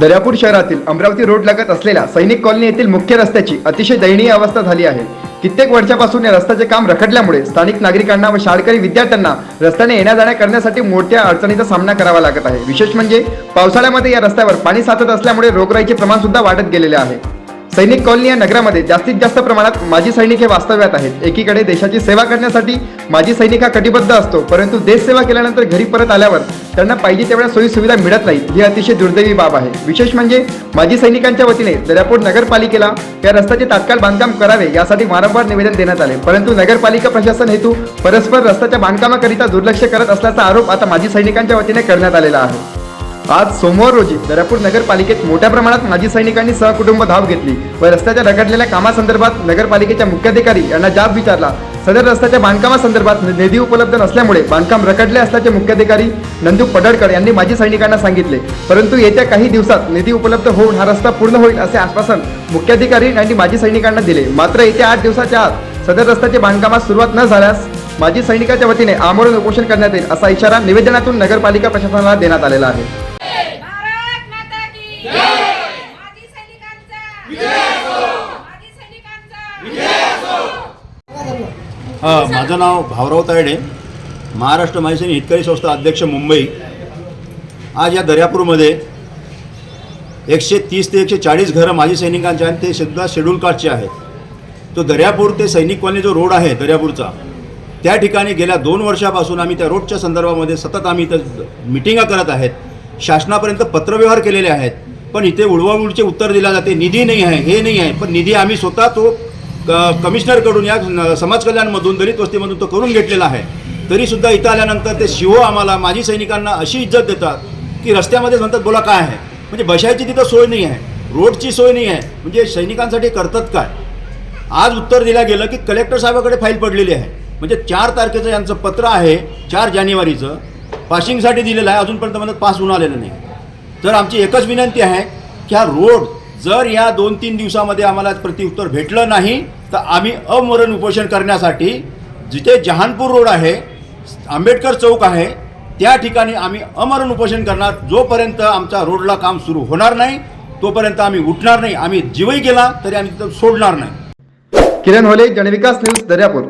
दर्यापूर शहरातील अमरावती रोड लगत असलेल्या सैनिक कॉलनी येथील मुख्य रस्त्याची अतिशय दयनीय अवस्था झाली आहे. कित्येक वर्षापासून या रस्त्याचे काम रखडल्यामुळे स्थानिक नागरिकांना व शाळकरी विद्यार्थ्यांना रस्त्याने येण्या जाण्या करण्यासाठी मोठ्या अडचणीचा सामना करावा लागत आहे. विशेष म्हणजे पावसाळ्यामध्ये या रस्त्यावर पाणी साचत असल्यामुळे रोगराईचे प्रमाण सुद्धा वाढत गेलेले आहे. सैनिक कॉलनी या नगरामध्ये जास्तीत जास्त प्रमाणात माजी सैनिक हे वास्तव्यात आहेत. एकीकडे देशाची सेवा करण्यासाठी माजी सैनिक हा कटिबद्ध असतो परंतु देश सेवा केल्यानंतर घरी परत आल्यावर त्यांना पाहिजे तेवढ्या सोयी सुविधा मिळत नाहीत ही अतिशय दुर्दैवी बाब आहे. विशेष म्हणजे माजी सैनिकांच्या वतीने दर्यापूर नगरपालिकेला या रस्त्याचे तात्काळ बांधकाम करावे यासाठी वारंवार निवेदन देण्यात आले. परंतु नगरपालिका प्रशासन हेतू परस्पर रस्त्याच्या बांधकामाकरिता दुर्लक्ष करत असल्याचा आरोप आता माजी सैनिकांच्या वतीने करण्यात आलेला आहे. आज सोमवार रोजी दर्यापूर नगरपालिकेत मोठ्या प्रमाणात माजी सैनिकांनी सहकुटुंब धाव घेतली व रस्त्याच्या रखडलेल्या कामासंदर्भात नगरपालिकेच्या मुख्याधिकारी यांना जाब विचारला. सदर रस्त्याच्या बांधकामासंदर्भात निधी उपलब्ध नसल्यामुळे बांधकाम रखडले असल्याचे मुख्याधिकारी नंदू पडळकर यांनी माजी सैनिकांना सांगितले. परंतु येत्या काही दिवसात निधी उपलब्ध होऊन हा रस्ता पूर्ण होईल असे आश्वासन मुख्याधिकारी यांनी माजी सैनिकांना दिले. मात्र येत्या आठ दिवसाच्या आत सदर रस्त्याच्या बांधकामास सुरुवात न झाल्यास माजी सैनिकाच्या वतीने आमरण उपोषण करण्यात येईल असा इशारा निवेदनातून नगरपालिका प्रशासनाला देण्यात आलेला आहे भारत माता की जय माजी सैनिकांचा विजय माजी सैनिकांचा हां माझं नाव भावराव तायडे. महाराष्ट्र माहिती हितकरी संस्था अध्यक्ष मुंबई. आज या दर्यापूरमध्ये एकशे तीस ते एकशे चाळीस घरं माजी सैनिकांचे आहेत ते सुद्धा शेड्यूल कास्टचे आहेत. तो दर्यापूर ते सैनिक कॉलनी जो रोड आहे दर्यापूरचा त्या ठिकाणी गेल्या दोन वर्षापासून आम्ही त्या रोडच्या संदर्भामध्ये सतत आम्ही इथं मिटिंगा करत आहेत. शासनापर्यंत पत्रव्यवहार केलेले आहेत. पण इथे उडवाउडचे उत्तर दिल्या जाते निधी नाही आहे हे नाही आहे. पण निधी आम्ही स्वतः तो क- कमिशनरकडून या समाज कल्याणमधून दलित वस्तीमधून तो करून घेतलेला आहे. तरीसुद्धा इथं आल्यानंतर ते शिवो आम्हाला माजी सैनिकांना अशी इज्जत देतात की रस्त्यामध्ये म्हणतात बोला काय आहे? म्हणजे बसायची तिथं सोय नाही आहे. रोडची सोय नाही आहे. म्हणजे सैनिकांसाठी करतात काय? आज उत्तर दिलं गेलं की कलेक्टर साहेबाकडे फाईल पडलेली आहे. म्हणजे चार तारखेचं यांचं पत्र आहे चार जानेवारीचं. पासिंगसाठी दिलेलं आहे अजूनपर्यंत म्हणत पास होऊन आलेलं नाही. तर आमची एकच विनंती आहे की हा रोड जर या दोन तीन दिवसामध्ये आम्हाला प्रतिउत्तर भेटलं नाही तर आम्ही अमरण उपोषण करण्यासाठी जिथे जहानपूर रोड आहे आंबेडकर चौक आहे त्या ठिकाणी आम्ही अमरण उपोषण करणार. जोपर्यंत आमच्या रोडला काम सुरू होणार नाही तोपर्यंत आम्ही उठणार नाही. आम्ही जीवही गेला तरी आम्ही तिथं सोडणार नाही. किरण होले जनविकास न्यूज दर्यापूर.